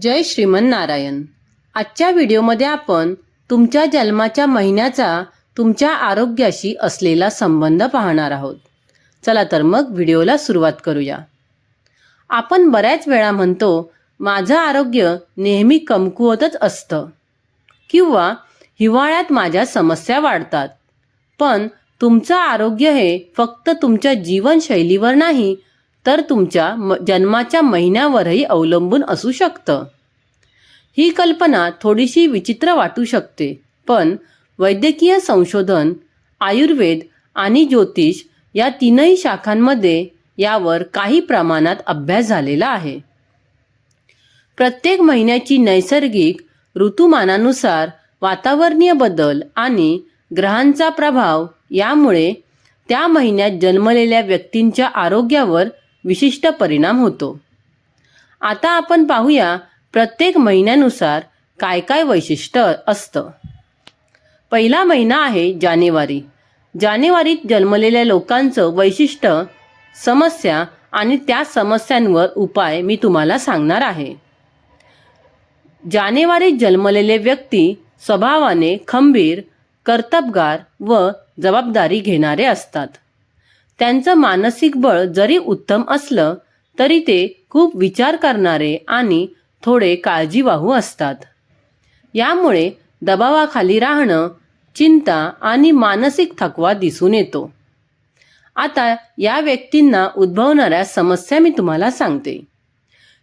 जय श्रीमन्नारायण. आजच्या व्हिडिओमध्ये आपण तुमच्या जन्माच्या महिन्याचा तुमच्या आरोग्याशी असलेला संबंध पाहणार आहोत. चला तर मग व्हिडिओला सुरुवात करूया. आपण बऱ्याच वेळा म्हणतो माझं आरोग्य नेहमी कमकुवतच असतं. किंवा हिवाळ्यात माझ्या समस्या वाढतात. पण तुमचं आरोग्य हे फक्त तुमच्या जीवनशैलीवर नाही तर तुमच्या म जन्माच्या महिन्यावरही अवलंबून असू शकतं. ही कल्पना थोडीशी विचित्र वाटू शकते पण वैद्यकीय संशोधन आयुर्वेद आणि ज्योतिष या तीनही शाखांमध्ये यावर काही प्रमाणात अभ्यास झालेला आहे. प्रत्येक महिन्याची नैसर्गिक ऋतुमानानुसार वातावरणीय बदल आणि ग्रहांचा प्रभाव यामुळे त्या महिन्यात जन्मलेल्या व्यक्तींच्या आरोग्यावर विशिष्ट परिणाम होतो. आता आपण पाहूया प्रत्येक महिन्यानुसार काय काय वैशिष्ट्य असतं. पहिला महिना आहे जानेवारी. जानेवारीत जन्मलेल्या लोकांचं वैशिष्ट्य समस्या आणि त्या समस्यांवर उपाय मी तुम्हाला सांगणार आहे. जानेवारीत जन्मलेले व्यक्ती स्वभावाने खंबीर कर्तबगार व जबाबदारी घेणारे असतात. त्यांचं मानसिक बळ जरी उत्तम असलं तरी ते खूप विचार करणारे आणि थोडे काळजीवाहू असतात. यामुळे दबावाखाली राहणं चिंता आणि मानसिक थकवा दिसून येतो. आता या व्यक्तींना उद्भवणाऱ्या समस्या मी तुम्हाला सांगते.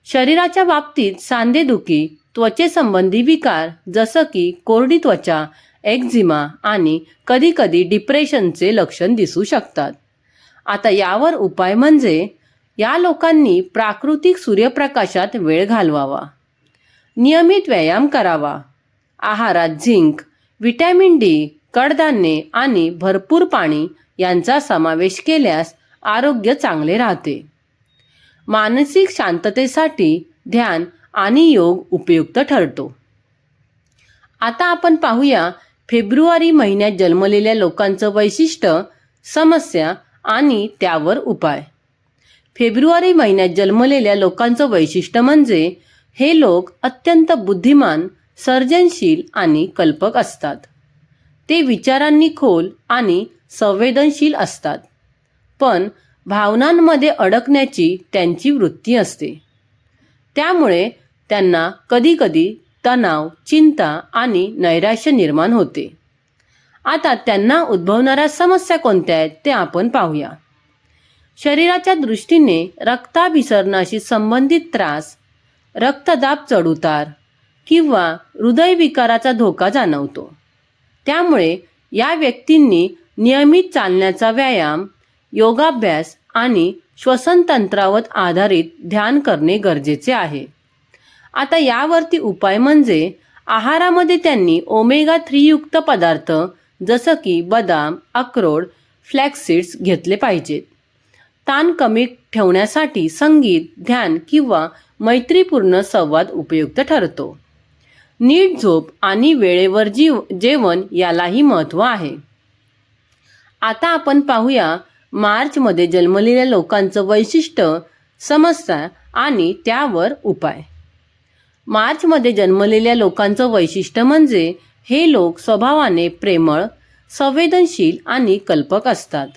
शरीराच्या बाबतीत सांधेदुखी त्वचेसंबंधी विकार जसं की कोरडी त्वचा एक्झिमा आणि कधीकधी डिप्रेशनचे लक्षण दिसू शकतात. आता यावर उपाय म्हणजे या लोकांनी प्राकृतिक सूर्यप्रकाशात वेळ घालवावा. नियमित व्यायाम करावा. आहारात झिंक विटॅमिन डी कडधान्ये आणि भरपूर पाणी यांचा समावेश केल्यास आरोग्य चांगले राहते. मानसिक शांततेसाठी ध्यान आणि योग उपयुक्त ठरतो. आता आपण पाहूया फेब्रुवारी महिन्यात जन्मलेल्या लोकांचं वैशिष्ट्य समस्या आणि त्यावर उपाय. फेब्रुवारी महिन्यात जन्मलेल्या लोकांचं वैशिष्ट्य म्हणजे हे लोक अत्यंत बुद्धिमान सर्जनशील आणि कल्पक असतात. ते विचारांनी खोल आणि संवेदनशील असतात. पण भावनांमध्ये अडकण्याची त्यांची वृत्ती असते. त्यामुळे त्यांना कधीकधी तणाव चिंता आणि नैराश्य निर्माण होते. आता त्यांना उद्भवणाऱ्या समस्या कोणत्या आहेत ते आपण पाहूया. शरीराच्या दृष्टीने रक्ताभिसरणाशी संबंधित त्रास रक्तदाब चढउतार किंवा हृदयविकाराचा धोका जाणवतो. त्यामुळे या व्यक्तींनी नियमित चालण्याचा व्यायाम योगाभ्यास आणि श्वसनतंत्रावर आधारित ध्यान करणे गरजेचे आहे. आता यावरती उपाय म्हणजे आहारामध्ये त्यांनी ओमेगा थ्रीयुक्त पदार्थ जसं की बदाम अक्रोड फ्लॅक्सीड्स घेतले पाहिजेत. ताण कमी ठेवण्यासाठी संगीत ध्यान किंवा मैत्रीपूर्ण संवाद उपयुक्त ठरतो. नीट झोप आणि वेळेवर जीव जेवण यालाही महत्त्व आहे. आता आपण पाहूया मार्चमध्ये जन्मलेल्या लोकांचं वैशिष्ट्य समस्या आणि त्यावर उपाय. मार्चमध्ये जन्मलेल्या लोकांचं वैशिष्ट्य म्हणजे हे लोक स्वभावाने प्रेमळ संवेदनशील आणि कल्पक असतात.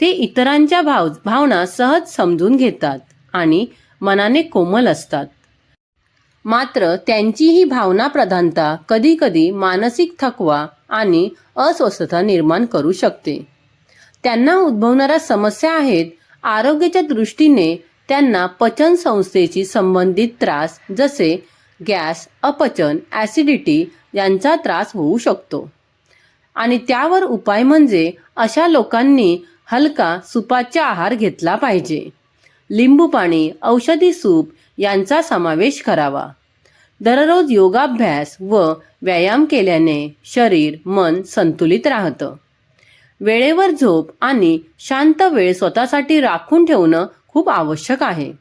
ते इतरांच्या भाव भावना सहज समजून घेतात आणि मनाने कोमल असतात. मात्र त्यांची ही भावना प्रधानता कधीकधी मानसिक थकवा आणि अस्वस्थता निर्माण करू शकते. त्यांना उद्भवणाऱ्या समस्या आहेत आरोग्याच्या दृष्टीने त्यांना पचन संस्थेशी संबंधित त्रास जसे गॅस अपचन ॲसिडिटी यांचा त्रास होऊ शकतो. आणि त्यावर उपाय म्हणजे अशा लोकांनी हलका सुपाचा आहार घेतला पाहिजे. लिंबू पाणी औषधी सूप यांचा समावेश करावा. दररोज योगाभ्यास व व्यायाम केल्याने शरीर मन संतुलित राहतं. वेळेवर झोप आणि शांत वेळ स्वतःसाठी राखून ठेवणं खूप आवश्यक आहे.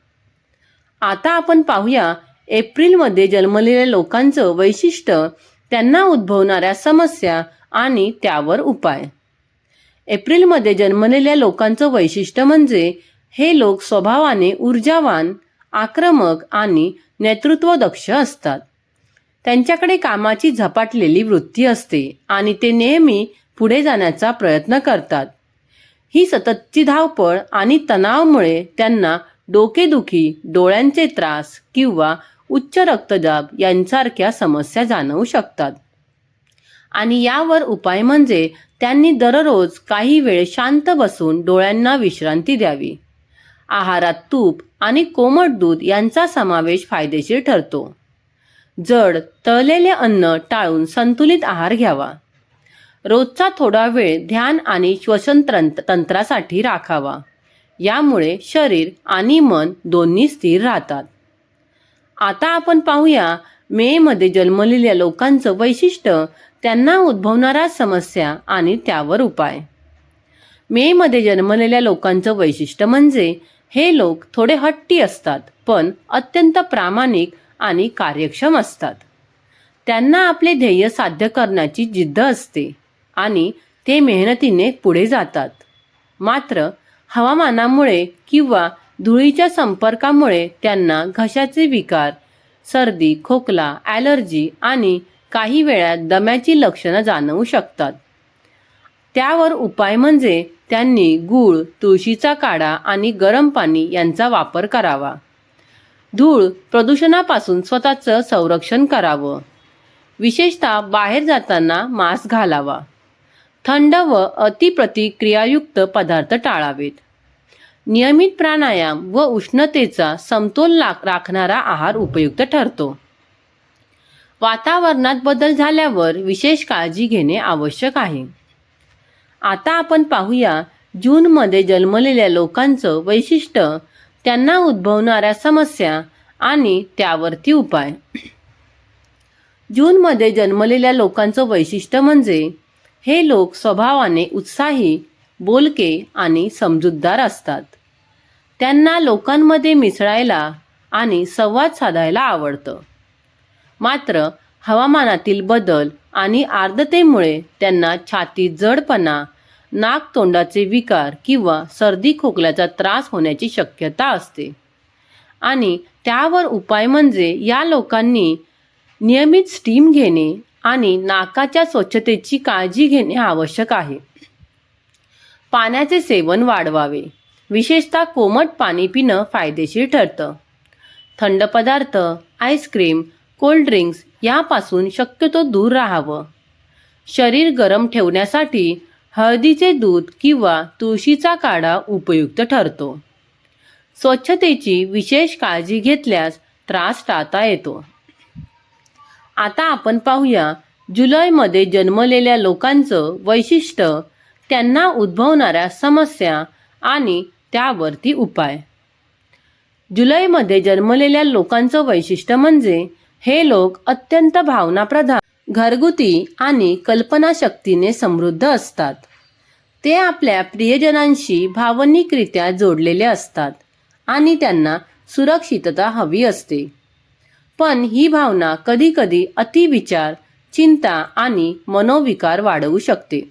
आता आपण पाहूया एप्रिलमध्ये जन्मलेल्या लोकांचं वैशिष्ट्य त्यांना उद्भवणाऱ्या समस्या आणि त्यावर उपाय. एप्रिलमध्ये जन्मलेल्या लोकांचं वैशिष्ट्य म्हणजे हे लोक स्वभावाने ऊर्जावान आक्रमक आणि नेतृत्व दक्ष असतात. त्यांच्याकडे कामाची झपाटलेली वृत्ती असते आणि ते नेहमी पुढे जाण्याचा प्रयत्न करतात. ही सततची धावपळ आणि तणावमुळे त्यांना डोकेदुखी डोळ्यांचे त्रास किंवा उच्च रक्तदाब यांसारख्या समस्या जाणवू शकतात. आणि यावर उपाय म्हणजे त्यांनी दररोज काही वेळ शांत बसून डोळ्यांना विश्रांती द्यावी. आहारात तूप आणि कोमट दूध यांचा समावेश फायदेशीर ठरतो. जड तळलेले अन्न टाळून संतुलित आहार घ्यावा. रोजचा थोडा वेळ ध्यान आणि श्वसन तंत्र तंत्रासाठी राखावा. यामुळे शरीर आणि मन दोन्ही स्थिर राहतात. आता आपण पाहूया मेमध्ये जन्मलेल्या लोकांचं वैशिष्ट्य त्यांना उद्भवणाऱ्या समस्या आणि त्यावर उपाय. मेमध्ये जन्मलेल्या लोकांचं वैशिष्ट्य म्हणजे हे लोक थोडे हट्टी असतात पण अत्यंत प्रामाणिक आणि कार्यक्षम असतात. त्यांना आपले ध्येय साध्य करण्याची जिद्द असते आणि ते मेहनतीने पुढे जातात. मात्र हवामानामुळे किंवा धुळीच्या संपर्कामुळे त्यांना घशाचे विकार सर्दी खोकला ॲलर्जी आणि काही वेळा दम्याची लक्षणं जाणवू शकतात. त्यावर उपाय म्हणजे त्यांनी गूळ तुळशीचा काढा आणि गरम पाणी यांचा वापर करावा. धूळ प्रदूषणापासून स्वतःचं संरक्षण करावं. विशेषतः बाहेर जाताना मास्क घालावा. थंड व अतिप्रतिक्रियायुक्त पदार्थ टाळावेत. नियमित प्राणायाम व उष्णतेचा समतोल राखणारा आहार उपयुक्त ठरतो. वातावरणात बदल झाल्यावर विशेष काळजी घेणे आवश्यक आहे. आता आपण पाहूया जूनमध्ये जन्मलेल्या लोकांचं वैशिष्ट्य त्यांना उद्भवणाऱ्या समस्या आणि त्यावरती उपाय. जूनमध्ये जन्मलेल्या लोकांचं वैशिष्ट्य म्हणजे हे लोक स्वभावाने उत्साही बोलके आणि समजूतदार असतात. त्यांना लोकांमध्ये मिसळायला आणि संवाद साधायला आवडतं. मात्र हवामानातील बदल आणि आर्द्रतेमुळे त्यांना छातीत जडपणा नाक तोंडाचे विकार किंवा सर्दी खोकल्याचा त्रास होण्याची शक्यता असते. आणि त्यावर उपाय म्हणजे या लोकांनी नियमित स्टीम घेणे आणि नाकाच्या स्वच्छतेची काळजी घेणे आवश्यक आहे. पाण्याचे सेवन वाढवावे. विशेषतः कोमट पाणी पिणं फायदेशीर ठरतं. थंड पदार्थ आईस्क्रीम कोल्ड ड्रिंक्स यापासून शक्यतो दूर राहावं. शरीर गरम ठेवण्यासाठी हळदीचे दूध किंवा तुळशीचा काढा उपयुक्त ठरतो. स्वच्छतेची विशेष काळजी घेतल्यास त्रास टाळता येतो. आता आपण पाहूया जुलैमध्ये जन्मलेल्या लोकांचं वैशिष्ट्य त्यांना उद्भवणाऱ्या समस्या आणि त्यावरती उपाय. जुलैमध्ये जन्मलेल्या लोकांचं वैशिष्ट्य म्हणजे हे लोक अत्यंत भावनाप्रधान घरगुती आणि कल्पनाशक्तीने समृद्ध असतात. ते आपल्या प्रियजनांशी भावनिकरित्या जोडलेले असतात आणि त्यांना सुरक्षितता हवी असते. पण ही भावना कधीकधी अतिविचार चिंता आणि मनोविकार वाढवू शकते.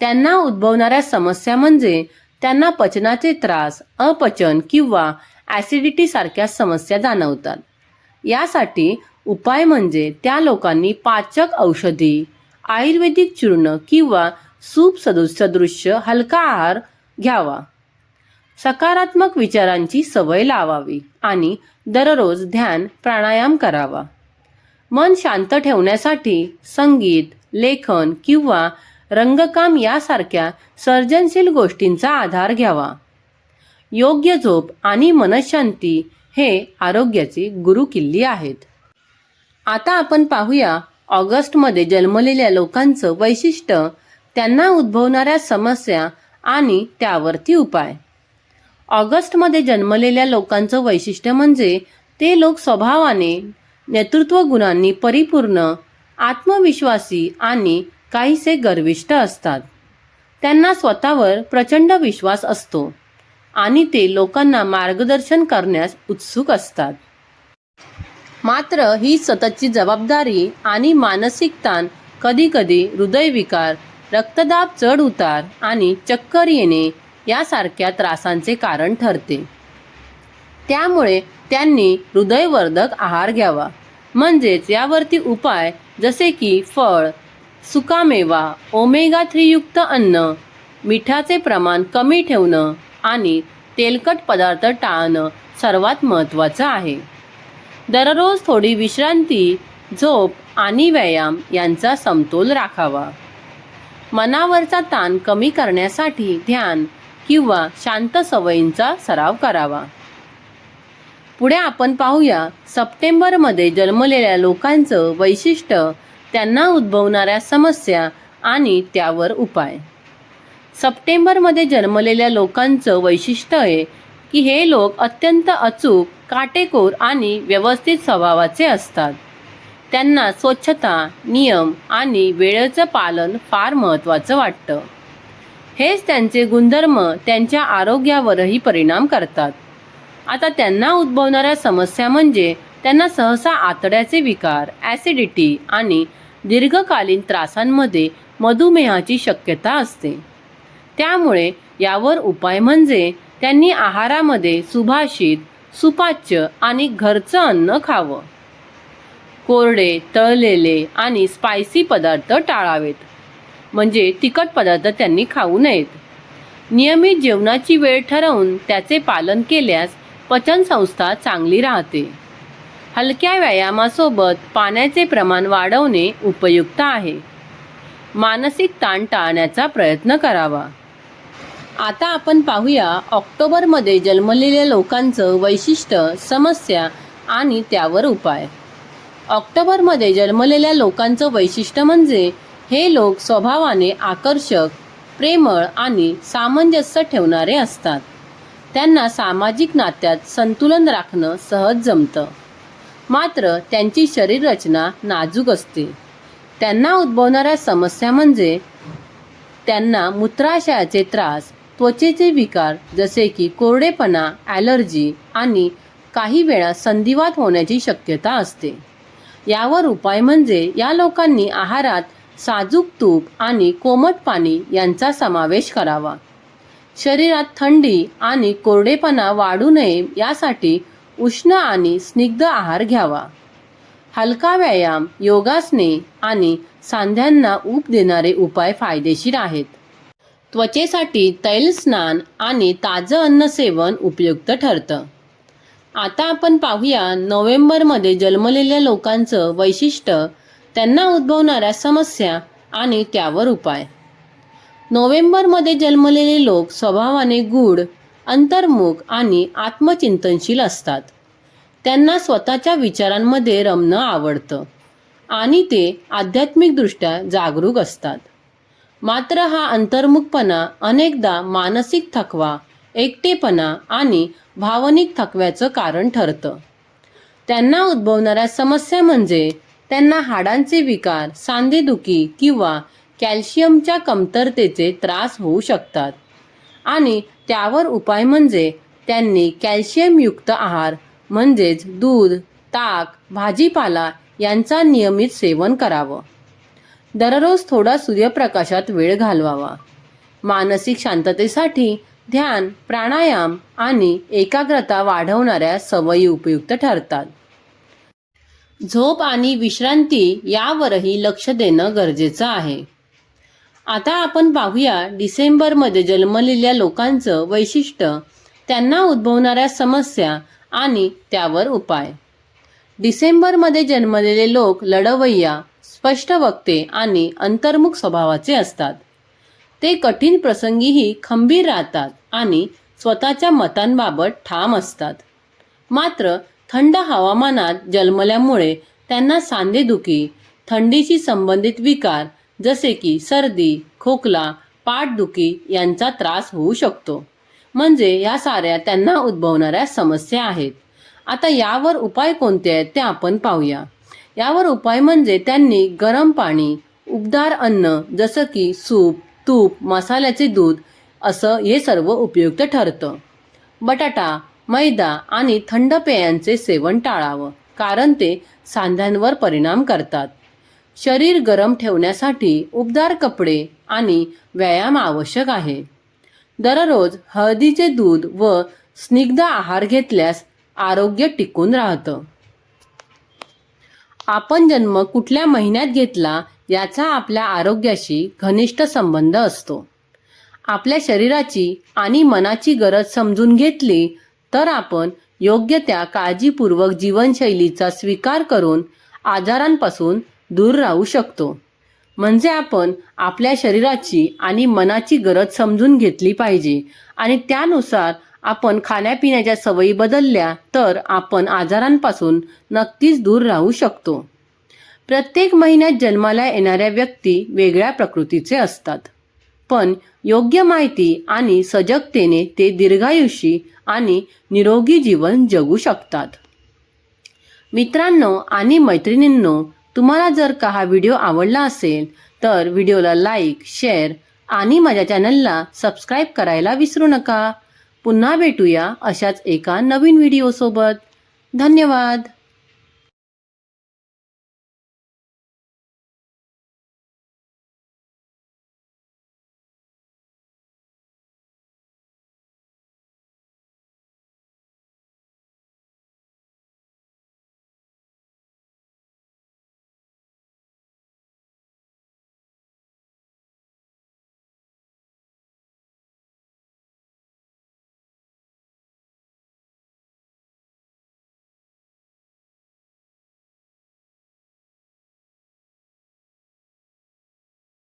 त्यांना उद्भवणाऱ्या समस्या म्हणजे त्यांना पचनाचे त्रास अपचन किंवा ॲसिडिटीसारख्या समस्या जाणवतात. यासाठी उपाय म्हणजे त्या लोकांनी पाचक औषधी आयुर्वेदिक चूर्ण किंवा सूप सदृश सदृश्य हलका आहार घ्यावा. सकारात्मक विचारांची सवय लावावी आणि दररोज ध्यान प्राणायाम करावा. मन शांत ठेवण्यासाठी संगीत लेखन किंवा रंगकाम यासारख्या सर्जनशील गोष्टींचा आधार घ्यावा. योग्य झोप आणि मनशांती हे आरोग्याचे गुरुकिल्ली आहेत. आता आपण पाहूया ऑगस्टमध्ये जन्मलेल्या लोकांचं वैशिष्ट्य त्यांना उद्भवणाऱ्या समस्या आणि त्यावरती उपाय. ऑगस्टमध्ये जन्मलेल्या लोकांचं वैशिष्ट्य म्हणजे ते लोक स्वभावाने नेतृत्व गुणांनी परिपूर्ण आत्मविश्वासी आणि काहीसे गर्विष्ठ असतात. त्यांना स्वतःवर प्रचंड विश्वास असतो आणि ते लोकांना मार्गदर्शन करण्यास उत्सुक असतात. मात्र ही सततची जबाबदारी आणि मानसिक ताण कधीकधी हृदयविकार रक्तदाब चढ उतार आणि चक्कर येणे यासारख्या त्रासांचे कारण ठरते. त्यामुळे त्यांनी हृदयवर्धक आहार घ्यावा. म्हणजेच यावरती उपाय जसे की फळ सुकामेवा ओमेगा थ्रीयुक्त अन्न मिठाचे प्रमाण कमी ठेवणं आणि तेलकट पदार्थ टाळणं सर्वात महत्त्वाचं आहे. दररोज थोडी विश्रांती झोप आणि व्यायाम यांचा समतोल राखावा. मनावरचा ताण कमी करण्यासाठी ध्यान किंवा शांत सवयींचा सराव करावा. पुढे आपण पाहूया सप्टेंबरमध्ये जन्मलेल्या लोकांचं वैशिष्ट्य त्यांना उद्भवणाऱ्या समस्या आणि त्यावर उपाय. सप्टेंबरमध्ये जन्मलेल्या लोकांचं वैशिष्ट्य आहे की हे लोक अत्यंत अचूक काटेकोर आणि व्यवस्थित स्वभावाचे असतात. त्यांना स्वच्छता नियम आणि वेळेचं पालन फार महत्त्वाचं वाटतं. हेच त्यांचे गुणधर्म त्यांच्या आरोग्यावरही परिणाम करतात. आता त्यांना उद्भवणाऱ्या समस्या म्हणजे त्यांना सहसा आतड्याचे विकार ॲसिडिटी आणि दीर्घकालीन त्रासांमध्ये मधुमेहाची शक्यता असते. त्यामुळे यावर उपाय म्हणजे त्यांनी आहारामध्ये सुभाषित सुपाच्य आणि घरचं अन्न खावं. कोरडे तळलेले आणि स्पायसी पदार्थ टाळावेत. म्हणजे तिखट पदार्थ त्यांनी खाऊ नयेत. नियमित जेवणाची वेळ ठरवून त्याचे पालन केल्यास पचनसंस्था चांगली राहते. हलक्या व्यायामासोबत पाण्याचे प्रमाण वाढवणे उपयुक्त आहे. मानसिक ताण टाळण्याचा प्रयत्न करावा. आता आपण पाहूया ऑक्टोबरमध्ये जन्मलेल्या लोकांचं वैशिष्ट्य समस्या आणि त्यावर उपाय. ऑक्टोबरमध्ये जन्मलेल्या लोकांचं वैशिष्ट्य म्हणजे हे लोक स्वभावाने आकर्षक प्रेमळ आणि सामंजस्य ठेवणारे असतात. त्यांना सामाजिक नात्यात संतुलन राखणं सहज जमतं. मात्र त्यांची शरीररचना नाजूक असते. त्यांना उद्भवणाऱ्या समस्या म्हणजे त्यांना मूत्राशयाचे त्रास त्वचेचे विकार जसे की कोरडेपणा ॲलर्जी आणि काही वेळा संधिवात होण्याची शक्यता असते. यावर उपाय म्हणजे या लोकांनी आहारात साजूक तूप आणि कोमट पाणी यांचा समावेश करावा. शरीरात थंडी आणि कोरडेपणा वाढू नये यासाठी उष्ण आणि स्निग्ध आहार घ्यावा. हलका व्यायाम योगासने आणि सांध्यांना ऊब देणारे उपाय फायदेशीर आहेत. त्वचेसाठी तैल स्नान आणि ताजं अन्न सेवन उपयुक्त ठरतं. आता आपण पाहूया नोव्हेंबरमध्ये जन्मलेल्या लोकांचं वैशिष्ट्य त्यांना उद्भवणाऱ्या समस्या आणि त्यावर उपाय. नोव्हेंबरमध्ये जन्मलेले लोक स्वभावाने गूढ अंतर्मुख आणि आत्मचिंतनशील असतात. त्यांना स्वतःच्या विचारांमध्ये रमणं आवडतं आणि ते आध्यात्मिकदृष्ट्या जागरूक असतात. मात्र हा अंतर्मुखपणा अनेकदा मानसिक थकवा एकटेपणा आणि भावनिक थकव्याचं कारण ठरतं. त्यांना उद्भवणाऱ्या समस्या म्हणजे त्यांना हाडांचे विकार सांधेदुखी किंवा कॅल्शियमच्या कमतरतेचे त्रास होऊ शकतात आणि त्यावर उपाय म्हणजे त्यांनी कॅल्शियमयुक्त आहार म्हणजेच दूध ताक भाजीपाला यांचा नियमित सेवन करावं. दररोज थोडा सूर्यप्रकाशात वेळ घालवावा. मानसिक शांततेसाठी ध्यान प्राणायाम आणि एकाग्रता वाढवणाऱ्या सवयी उपयुक्त ठरतात. झोप आणि विश्रांती यावरही लक्ष देणं गरजेचं आहे. आता आपण पाहूया डिसेंबरमध्ये जन्मलेल्या लोकांचं वैशिष्ट्य त्यांना उद्भवणाऱ्या समस्या आणि त्यावर उपाय. डिसेंबरमध्ये जन्मलेले लोक लढवय्या स्पष्ट वक्ते आणि अंतर्मुख स्वभावाचे असतात. ते कठीण प्रसंगीही खंबीर राहतात आणि स्वतःच्या मतांबाबत ठाम असतात. मात्र थंड हवामानात जन्मल्यामुळे त्यांना सांधेदुखी थंडीशी संबंधित विकार जसे की सर्दी खोकला पाठदुखी यांचा त्रास होऊ शकतो. म्हणजे या साऱ्या त्यांना उद्भवणाऱ्या समस्या आहेत. आता यावर उपाय कोणते आहेत ते आपण पाहूया. यावर उपाय म्हणजे त्यांनी गरम पाणी उबदार अन्न जसं की सूप तूप मसाल्याचे दूध असं हे सर्व उपयुक्त ठरतं. बटाटा मैदा आणि थंड पेयांचे सेवन टाळावं कारण ते सांध्यांवर परिणाम करतात. शरीर गरम ठेवण्यासाठी उबदार कपडे आणि व्यायाम आवश्यक आहे. दररोज हळदीचे दूध व स्निग्ध आहार घेतल्यास आरोग्य टिकून राहतं. आपण जन्म कुठल्या महिन्यात घेतला याचा आपल्या आरोग्याशी घनिष्ठ संबंध असतो. आपल्या शरीराची आणि मनाची गरज समजून घेतली तर आपण योग्य त्या काळजीपूर्वक जीवनशैलीचा स्वीकार करून आजारांपासून दूर राहू शकतो. म्हणजे आपण आपल्या शरीराची आणि मनाची गरज समजून घेतली पाहिजे आणि त्यानुसार आपण खाण्यापिण्याच्या सवयी बदलल्या तर आपण आजारांपासून नक्कीच दूर राहू शकतो. प्रत्येक महिन्यात जन्माला येणाऱ्या व्यक्ती वेगळ्या प्रकृतीचे असतात. पण योग्य माहिती आणि सजगतेने ते दीर्घायुषी आणि निरोगी जीवन जगू शकतात. मित्रांनो आणि मैत्रिणींनो तुम्हाला जर का हा व्हिडिओ आवडला असेल तर व्हिडिओला लाईक शेअर आणि माझ्या चॅनलला सबस्क्राईब करायला विसरू नका. पुन्हा भेटूया अशाच एका नवीन व्हिडिओसोबत. धन्यवाद.